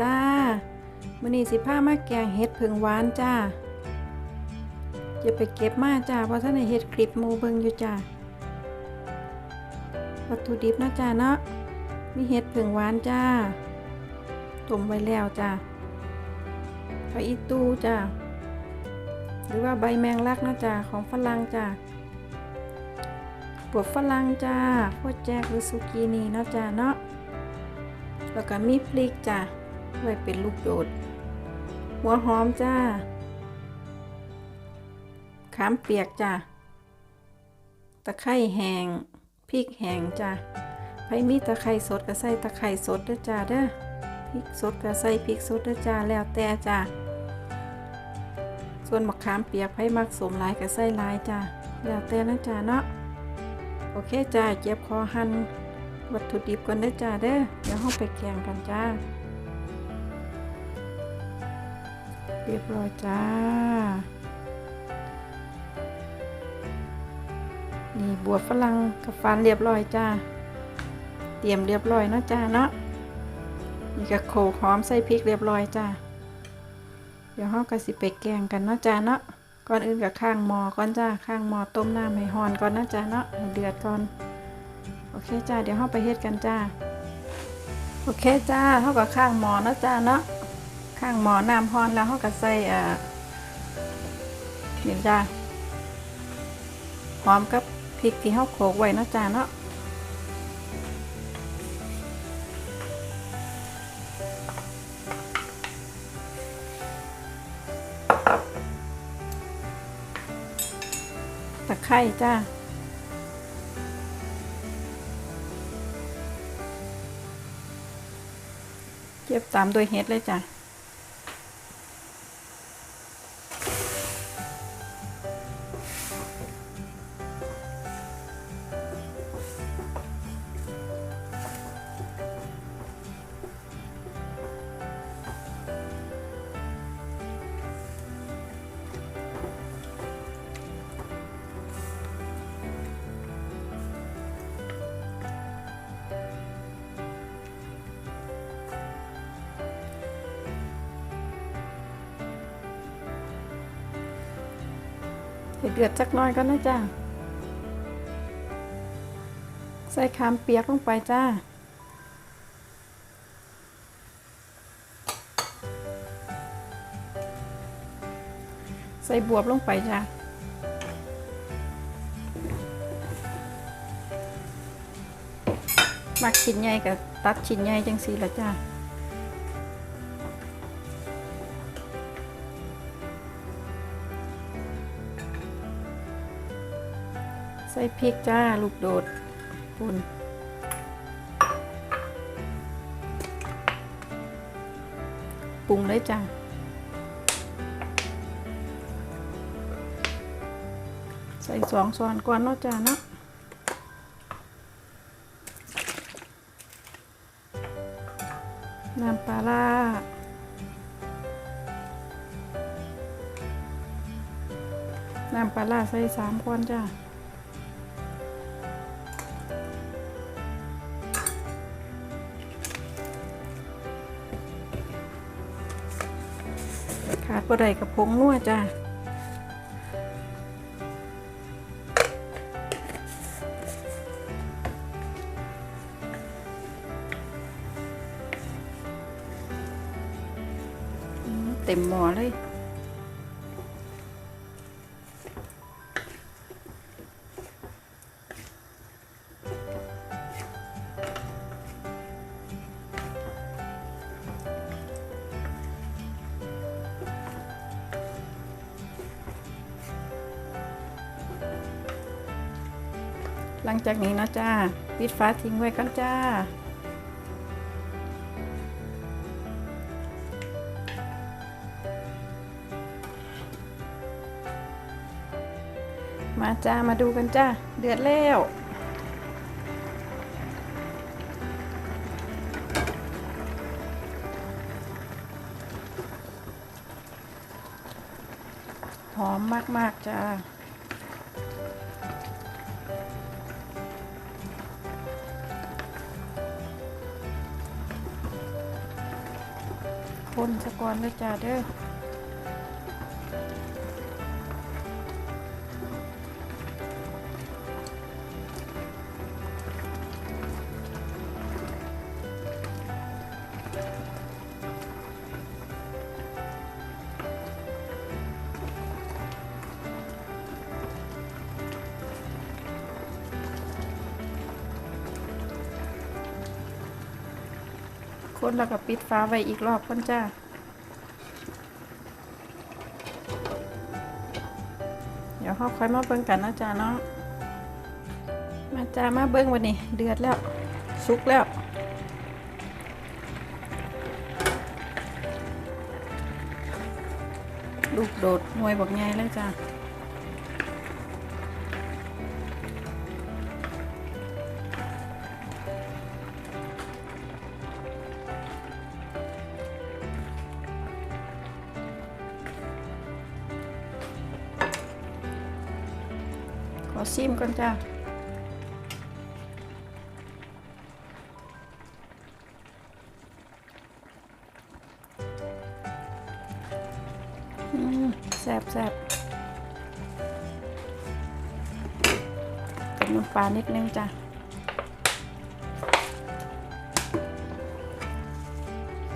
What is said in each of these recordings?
จ้ามื้อนี้สิพามาแกงเห็ดผึ่งหวานจ้าจะไปเก็บมาจ้าเพราะท่านในเห็ดคลิปหมูเบิงอยู่จ้าวัตถุดิบนะจ้าเนาะมีเห็ดผึ่งหวานจ้าต้มไว้แล้วจ้าผักอีตูจ้าหรือว่าใบแมงลักนะจ้าของฝรั่งจ้าปวดฝรั่งจ้าพวกแจกหรือซูกินีนะจ้าเนาะแล้วก็มีพริกจ้ะ ไว้เป็นลูกโดด หัวหอมจ้าขามเปียกจ้ะตะไคร้แห้งพริกแห้งจ้ะไผมีตะไคร้สดก็ใส่ตะไคร้สดด้จ้าเด้อพริกสดก็ใส่พริกสดด้จ้าแล้วแต่จ้าส่วนมะขามเปียกไผมักสมลายก็ใส่ลายจ้าแล้วแต่นะจ้าเนาะโอเคจ้าเจ็บคอหันวัตถุดิบก่อนเด้อจ้าเด้อเดี๋ยวห้องไปแกงกันจ้า เรียบร้อยจ้า นี่บวชฝรั่งกับฟานเรียบร้อยจ้า เตรียมเรียบร้อยเนาะจ้าเนาะนี่ก็โขกหอมใส่พริกเรียบร้อยจ้า เดี๋ยวห้อก็สิไปแกงกันเนาะจ้าเนาะ ก่อนอื่นกับข้างหม้อก่อนจ้า ข้างหม้อต้มน้ำให้หอนก่อนนะจ้าเนาะให้เดือดก่อน โอเคจ้า เดี๋ยวเราไปเฮ็ดกันจ้า โอเคจ้าเขาก็ข้างหมอนะจ้าเนาะ ข้างหมอน้ำร้อนแล้วเขาก็ใส่เอ่อนี่จ้าหอมกับพริกที่เขาโขกไว้นะจ้าเนาะตะไคร้จ้าเก็บตามด้วยเห็ดเลยจ้ะ ให้เดือดจักน้อยก็นะจ้าใส่ขามเปียกลงไปจ้าใส่บวบลงไปจ้ามักชิ้นใหญ่กับตัดชิ้นใหญ่จังสีละจ้า ส่พริกจ้า ลูกโดดปุ่นปรุงเลยจ้าใส่สองช้อนก่อนเนาะจ้าเนาะน้ำปลาร้าน้ำปลาร้าใส่สามก้อนจ้า ขาดบ่ได้กับผงนัวจ้าเต็มหม้อเลย หลังจากนี้นะจ้าปิดฟ้าทิ้งไว้กันจ้า มาจ้ามาดูกันจ้า เดือดแล้วหอมมาก ๆ จ้า คนสะกอนเลยจ้าเด้อ คนแล้วก็ปิดฟ้าไว้อีกรอบคนจ้าเดี๋ยวเขาค่อยมาเบิ่งกันนะจ๊ะเนาะมาจ้ามาเบิ่งวันนี้ เดือดแล้วสุกแล้วลูกโดดหน่วยบอกไงเลยจ้า ขอซิมก่อนจ้าอืมแซ่บแซ่บกับน้ำปลานิดนึงจ้ะ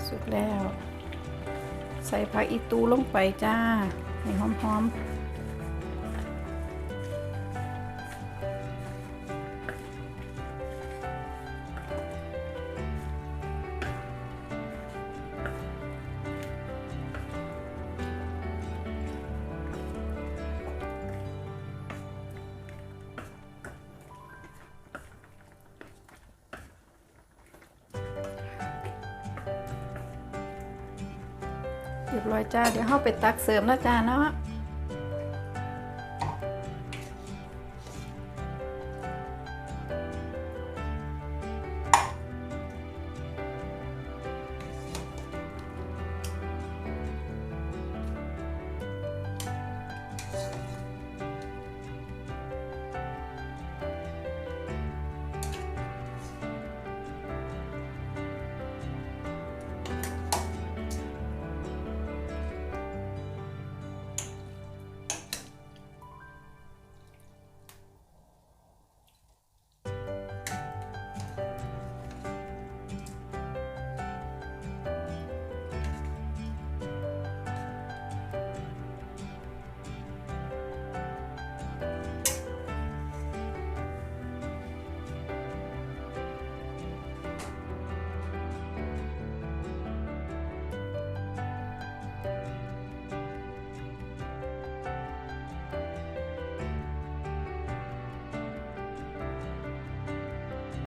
สุกแล้ว ใส่ผักอีตูลงไปจ้า ให้หอมๆ ร้อยจ้า เดี๋ยวเข้าไปตักเสริมนะจ้าเนาะ